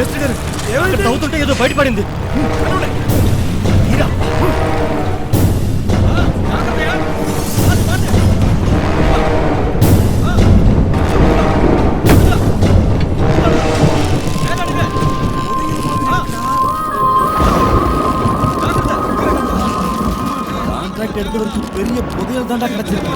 ಬೆಸ್ಟಿದ್ದಾರೆ ನಾವು ತೊಟ್ಟಿಗೆ ಬಯಟ ಮಾಡಿಂದು கான்ட்ராக்ட் எடுக்கிறதுக்கு பெரிய புதையல் தாண்டா கிடைச்சிருக்கு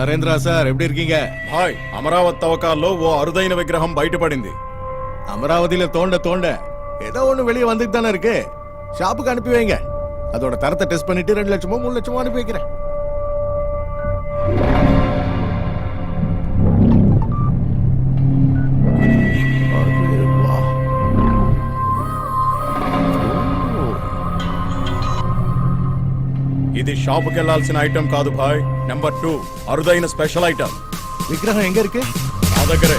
నరేంద్ర సార్ ఎప్పుడు இருக்கீங்க హాయ్ అమరావతి తవ్వకాల్లో ఓ అరుదైన విగ్రహం బయటపడింది அமராவதியில தோண்ட தோண்ட ஏதோ ஒண்ணு வெளியே வந்துட்டு தானே இருக்கு ஷாப்புக்கு அனுப்பி வைங்க அதோட தரத்தை டெஸ்ட் பண்ணிட்டு ரெண்டு லட்சமோ மூணு லட்சமோ அனுப்பி வைக்கிறேன் షాపుకి వెళ్ళాల్సిన ఐటమ్ కాదు భాయ్. నెంబర్ టూ అరుదైన స్పెషల్ ఐటమ్ విగ్రహం ఎంగరికి నా దగ్గరే.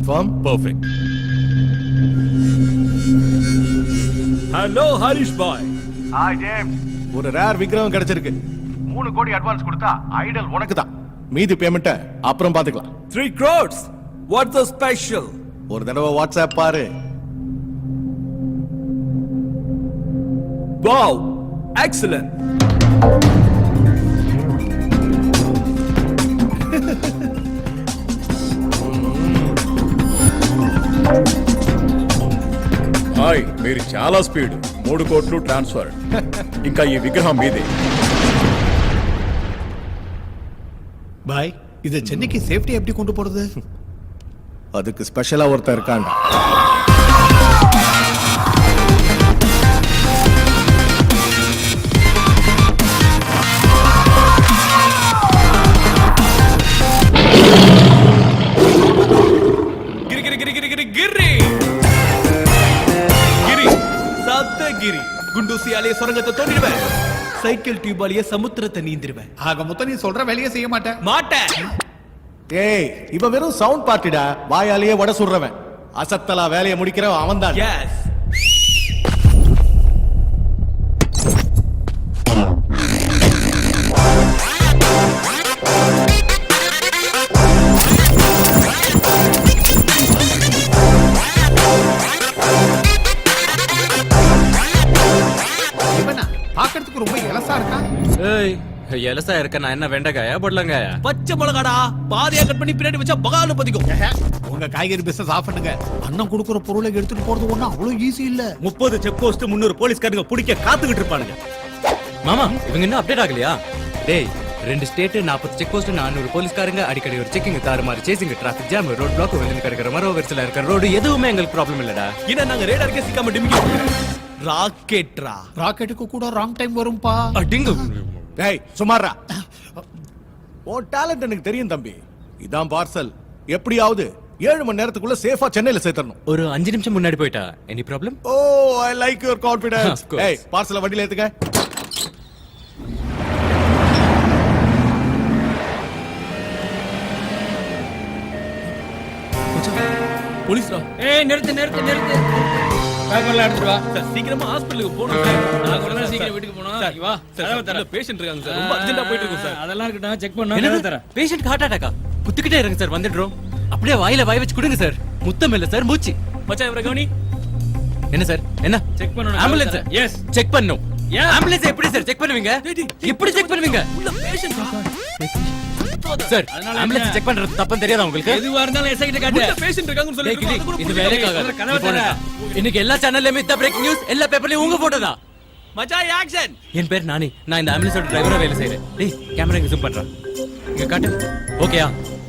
கன்ஃபார்ம் பர்ஃபெக்ட் ஹலோ ஹரிஷ் பாய் ஹாய் ஜேம்ஸ் ஒரு ரேர் விக்ரமம் கிடைச்சிருக்கு. மூணு கோடி அட்வான்ஸ் கொடுத்தா ஐடல் உனக்கு தான் மீதி பேமெண்ட்டை அப்புறம் பார்த்துக்கலாம். Three crores what's the special ஒரு தடவை வாட்ஸ்அப் பாரு. வாவ் எக்ஸலன்ட் మీరు చాలా స్పీడ్ మూడు కోట్లు ట్రాన్స్ఫర్ ఇంకా ఈ విగ్రహం మీదే பாய் இதை சென்னைக்கு சேஃப்டி எப்படி கொண்டு போறது அதுக்கு ஸ்பெஷலா ஒருத்தன் இருக்காங்க குண்டூசியாலே சுரங்கத்தை தோண்டிடுவேன். சைக்கிள் டியூபாலேயே சமுத்திரத்தை நீந்திருவேன் ஆக மொத்தம் நீ சொல்ற வேலையை செய்ய மாட்டேன். மாட்டேன். ஏய் இவன் வெறும் சவுண்ட் பார்ட்டிடா வாயாலேயே வட சுடுறவன். அசத்தலா வேலையை முடிக்கிறவன் அவன் தான் எஸ் எலசா இருக்க நான் என்ன வெண்டைக்காயா பொடலங்காயா? பச்சை மிளகாடா பாதியா கட் பண்ணி பின்னாடி வச்சா பகாலு பதிக்கும். உங்க காய்கறி பிசினஸ் ஆஃப் பண்ணுங்க அண்ணன் கொடுக்குற பொருளை எடுத்துட்டு போறது ஒண்ணும் அவ்வளவு ஈஸி இல்ல. முப்பது செக் போஸ்ட் முன்னூறு போலீஸ்காரங்க பிடிக்க காத்துக்கிட்டு இருப்பானுங்க. மாமா இவங்க இன்னும் அப்டேட் ஆகலையா? டேய் ரெண்டு ஸ்டேட் நாற்பது செக் போஸ்ட் நானூறு போலீஸ்காரங்க அடிக்கடி ஒரு செக்கிங் தாறுமாறு chasing traffic jam road block வெளியில் கிடக்கிற மரோ வரிசையில் இருக்கிற ரோடு எதுவுமே எங்களுக்கு ப்ராப்ளம் இல்லடா. இத நாங்க ரேடார்க்கே சிக்காம டிமிக்கி ராக்கெட்ரா ராக்கெட்டுக்கு கூட ராங் டைம் வரும்பா. அடிங்க. டேய் சுமாரா உன் டேலண்ட் எனக்கு தெரியும் தம்பி. இதான் பார்சல் எப்படியாவது ஏழு மணி நேரத்துக்குள்ள சேஃபா சென்னையில சேர்த்தரணும். ஒரு அஞ்சு நிமிஷம் முன்னாடி போயிட்டா? Any problem oh I like your confidence. ஏய் பார்சலை வண்டியில ஏத்துக்க. போலீஸ்ரா. ஏய் நிறுத்து நிறுத்து நிறுத்து. பேப்பர்லாம் எடுத்துட்டு வா. சார் சீக்கிரமா ஹாஸ்பிடலுக்கு போகணும் சார். நான் கூட தான் சீக்கிரம் வீட்டுக்கு சார் இங்க வா சார் தர பேஷண்ட் இருக்காங்க சார். ரொம்ப அர்ஜென்ட்டா போயிட்டு இருக்கோம் சார். அதெல்லாம் இருக்கட்டும் செக் பண்ணா என்னது? கதவை தரேன் பேஷண்ட் ஹார்ட் அட்டாக்கா குத்துக்கிட்டே இருங்க சார் வந்துடுறோம். அப்படியே வாயில வாய் வச்சு கொடுங்க சார். முத்தம் இல்ல சார் மூச்சு. மச்சான் இவரை கவனி. என்ன சார்? என்ன? செக் பண்ணணும் ஆம்புலன்ஸ் எஸ் செக் பண்ணும் ஏன்? ஆம்புலன்ஸ் எப்படி சார்? செக் பண்ணுவீங்க? எப்படி செக் பண்ணுவீங்க? உள்ள பேஷண்ட் சார் ஆம்புலன்ஸ்? செக் பண்றது தப்புன்னு தெரியாதா உங்களுக்கு? எதுவா இருந்தாலும் எஸ்ஐ கிட்ட. காட்டு பேஷண்ட் இருக்காங்கன்னு சொல்லி இது வேலைக்கு ஆகாது. நீ போடுடா. இன்னைக்கு எல்லா சேனல்லயுமே இந்த பிரேக் நியூஸ் எல்லா பேப்பர்லயும் உங்க போட்டோ தான். மச்சான் ஆக்ஷன் என் பேர் நானி. நான் இந்த ஆம்புலன்ஸோட டிரைவரா வேலை செய்றேன். டேய் கேமரா இங்க ஜூம் பண்றேன் இங்க காட்டு. ஓகேயா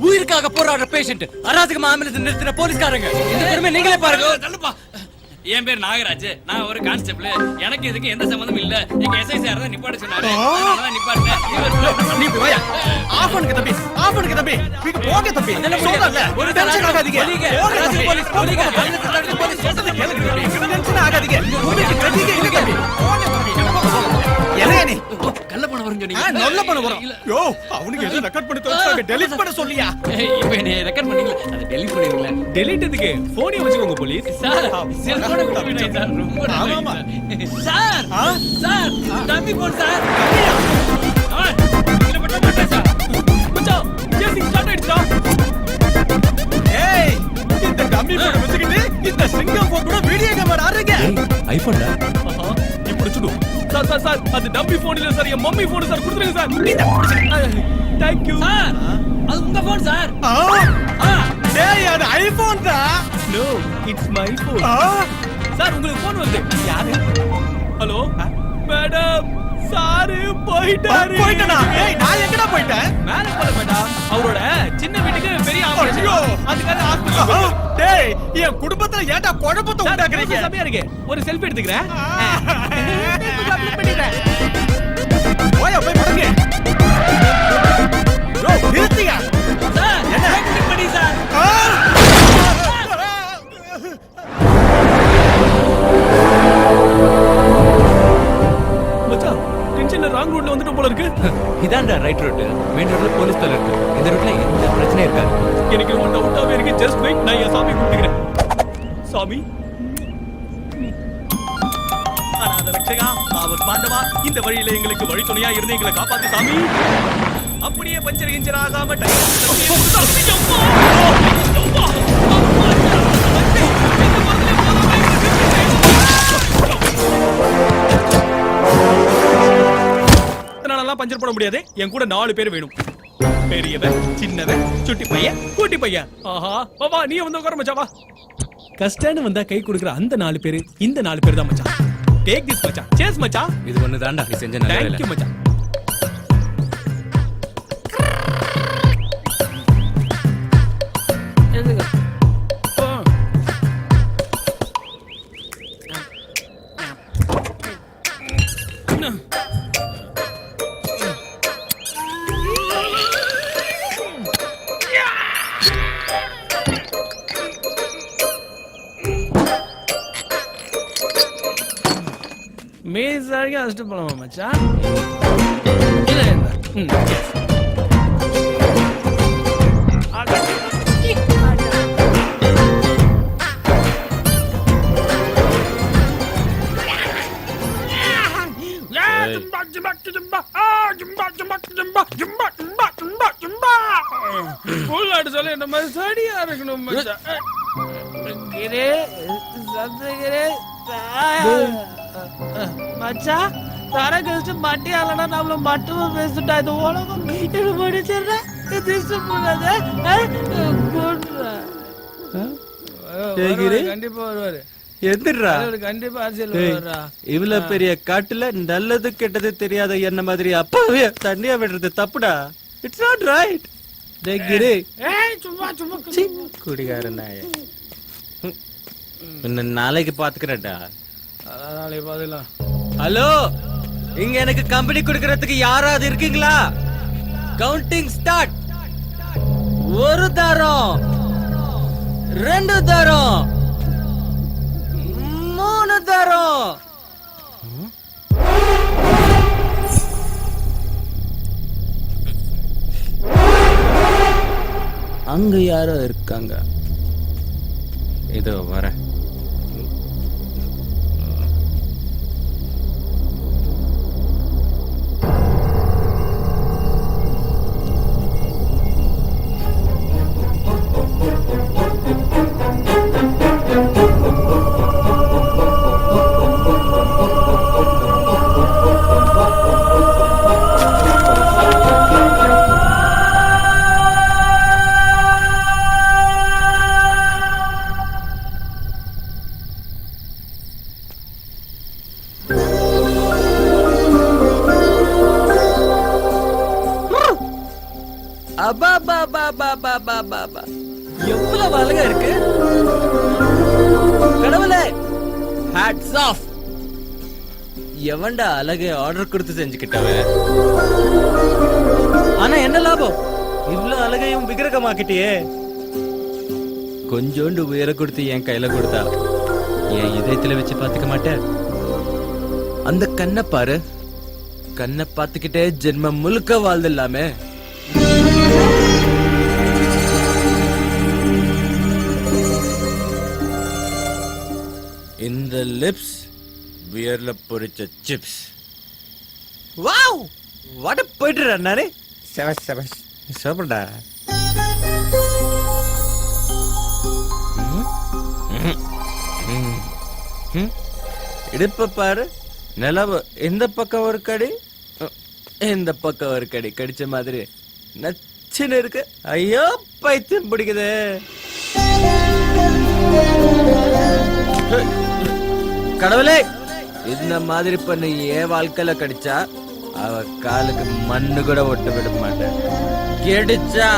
உயிருக்காக போராடுற பேஷண்ட் அராஜகமா ஆம்புலன்ஸ் நிறுத்தின போலீஸ்காரங்க. இந்த பெருமை நீங்களே பாருங்க. என் பேர் நாகராஜ். நான் ஒரு கான்ஸ்டபிள் எனக்கு இதுக்கு எந்த சம்மந்தமும் இல்ல. எங்க எஸ்ஐ சார் தான் நிப்பாட்ட சொன்னாரு. அதனால தான் நிப்பாட்டேன் நீ போயா? ஆஃப் பண்ணுங்க தம்பி. ஆஃப் பண்ணுங்க தம்பி. நீங்க போங்க தம்பி. சொல்றல ஒரு டென்ஷன் ஆகாதீங்க. போங்க தம்பி. Police police. ambulance போலீஸ் சொல்றதை கேளுங்க தம்பி. இங்க டென்ஷன் ஆகாதீங்க. உங்களுக்கு கட்டிங்க இல்ல தம்பி. போங்க தம்பி. என்னையா நீ? கள்ள ஆ, சொன்னீங்க நல்ல பண்ண. யோ அவனுக்கு எதுவும் ரெக்கார்ட் பண்ணி தோச்சாங்க டெலீட் பண்ண சொல்லியா? இப்ப என்ன ரெக்கார்ட் பண்ணீங்களா? அதை டெலிட் பண்ணிடுங்களேன் டெலீட் எதுக்கு? போனே வச்சுக்கோங்க போலீஸ் சார் செல்போனை கொடுத்துட்டேன் சார் ரொம்ப ஆமா, ஆமா. நன்றி சார் ஆ? சார் தம்பி போன் சார் ஆ, இதுல மட்டும் மாட்டேன் சார் மச்சான் சேசிங் ஸ்டார்ட் ஆயிடுச்சா? ஏய் இந்த டம்மி போன வச்சுக்கிட்டு இந்த சிங்கம் போன் கூட வீடியோ கேமரா ஆடுறீங்க ஐபோன்டா ஆஹா, இப்படி சுடு சார் சார் சார். அது டம்மி போன் இல்ல சார். என் மம்மி போன் சார். கொடுத்துருங்க சார். தேங்க் யூ சார் அது உங்க போன் சார். ஆ. டேய் அது ஐபோன் தான் no it's my phone sir உங்களுக்கு போன் வந்து யாரு? ஹலோ மேடம் சாரு போயிட்டாரு. போயிட்டனா? ஏய் நான் எங்கடா போயிட்டேன்? மேல போல மேடம் அவரோட சின்ன வீட்டுக்கு பெரிய ஆபரேஷன் அதுக்காக ஹாஸ்பிடல் டேய் என் குடும்பத்துல ஏன்டா குழப்பத்தை உண்டாக்குறீங்க? சமையா இருக்கு. ஒரு செல்ஃபி எடுத்துக்கிறேன். அவர் பாண்டவா இந்த வழியில எங்களுக்கு வழித்துணையா இருந்து எங்களை காப்பாத்து சாமி. அப்படியே பஞ்சர் கிஞ்சர் ஆகாம பஞ்சர் போட முடியாது. என் கூட நாலு பேர் வேணும். பெரியவன் சின்னவன் சுட்டி பையன் கூட்டி பையன். ஆஹா வா வா நீ வந்து உட்கார மச்சாவா வா. கஷ்டம்னு வந்தா கை கொடுக்குற அந்த நாலு பேரு இந்த நாலு பேர் தான் மச்சான். டேக் திஸ் மச்சான். சேஸ் மச்சான். இது ஒண்ணு தான்டா நீ செஞ்ச நல்ல வேலை. தேங்க்யூ மச்சான். மேஸ் வரைக்கும் அழைச்சிட்டு போலாமா மச்சான் இல்ல இல்ல. ம் சொல்லி நம்ம சரியா இருக்கணும் மச்சான். கிரே, சந்திரகிரே, மச்சான் தர கழிச்சு மட்டி ஆலனா நம்மள மட்டுமா பேசிட்டா? இது உலகம் இது முடிச்சிடுற? இது சும்மாத கண்டிப்பா வருவாரு. எந்திரா. அவரு கண்டிப்பா அரசியல் வருவாரா இவ்வளவு பெரிய காட்டுல நல்லது கெட்டது தெரியாத என்ன மாதிரி அப்பாவே தண்ணியா விடுறது தப்புடா? இட்ஸ் நாட் ரைட் கிரி ஏய் சும்மா சும்மா குடிகார நாய. நாளைக்கு பாத்துக்கிறேன்டா. நாளைக்கு பாத்துக்கலாம் ஹலோ இங்க எனக்கு கம்பெனி கொடுக்கறதுக்கு யாராவது இருக்கீங்களா? கவுண்டிங் ஸ்டார்ட் ஒரு தரம். ரெண்டு தரம். மூணு தரம். அங்க யாரோ இருக்காங்க. இதோ வரேன். பா பா எவ்வளவு அழகா இருக்கு. கடவுளே ஹேட்ஸ் ஆஃப் எவன்டா அழகு ஆர்டர் கொடுத்து செஞ்சுக்கிட்டவன்? ஆனா என்ன லாபம்? இவ்வளவு அழகையும் விக்கிரகமாக்கிட்டியே. கொஞ்சோண்டு உயர கொடுத்து என் கையில கொடுத்தா என் இதயத்துல வச்சு பாத்துக்க மாட்டேன். அந்த கண்ணை பாரு. கண்ணை பார்த்துக்கிட்டே ஜென்மம் முழுக்க வாழ்ந்து இல்லாமே இந்த லிப்ஸ் பியர்ல பொரிச்ச சிப்ஸ் வாவ் வாட போயிட்டு அண்ணாரே செவஸ் செவஸ் சாப்பிடா இடுப்ப பாரு. நிலவு. இந்த பக்கம் ஒரு கடி. இந்த பக்கம் ஒரு கடி. கடிச்ச மாதிரி நச்சுன்னு இருக்கு. ஐயோ பைத்தியம் பிடிக்குது. கடவுளே! இந்த மாதிரி பண்ணு என் வாழ்க்கையில கடிச்சா அவ காலுக்கு மண்ணு கூட ஒட்ட விட மாட்டேன். கெடிச்சா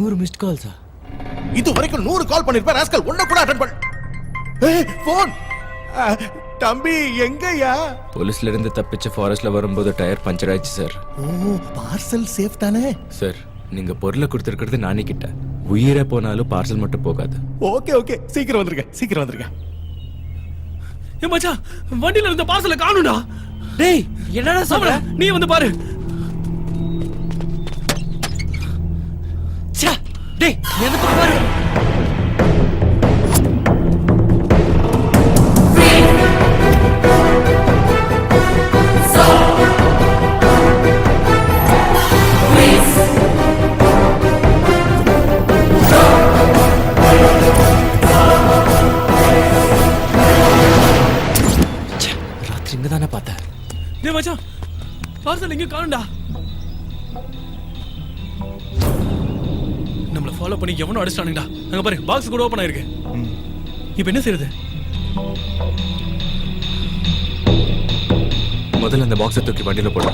நூறு மிஸ்ட் கால்ஸா இது வரைக்கும் நூறு கால் பண்ணிருப்பேன். ராஸ்கல் ஒண்ணு கூட அட்டன் பண்ண போன் தம்பி எங்கய்யா? போலீஸ்ல இருந்து தப்பிச்சு ஃபாரஸ்ட்ல வரும்போது டயர் பஞ்சர் ஆயிடுச்சு சார் ஓ பார்சல் சேஃப் தானே? சார் நீங்க பொருளை கொடுத்துருக்கிறது நானே கிட்ட. உயிரே போனாலும் பார்சல் மட்டும் போகாது. Okay okay. சீக்கிரம் வந்துருங்க சீக்கிரம் வந்துருங்க. ஏ மச்சான் வண்டியில இருந்த பார்சல காணும்டா. டேய் என்னடா சாப்பிட நீ வந்து பாரு. டேய் எந்த பக்கம் பாரு பார்த்தேன். டே மச்சான் பார்சல் எங்கேயும் காணும்டா. ஃபாலோ பண்ணி எவனோ அடிச்சிட்டானுங்கடா. அங்க பாரு பாக்ஸ் கூட ஓப்பன் ஆயிருக்கு. இப்போ என்ன செய்யறது முதல்ல அந்த பாக்ஸை தூக்கி வண்டியில போடு.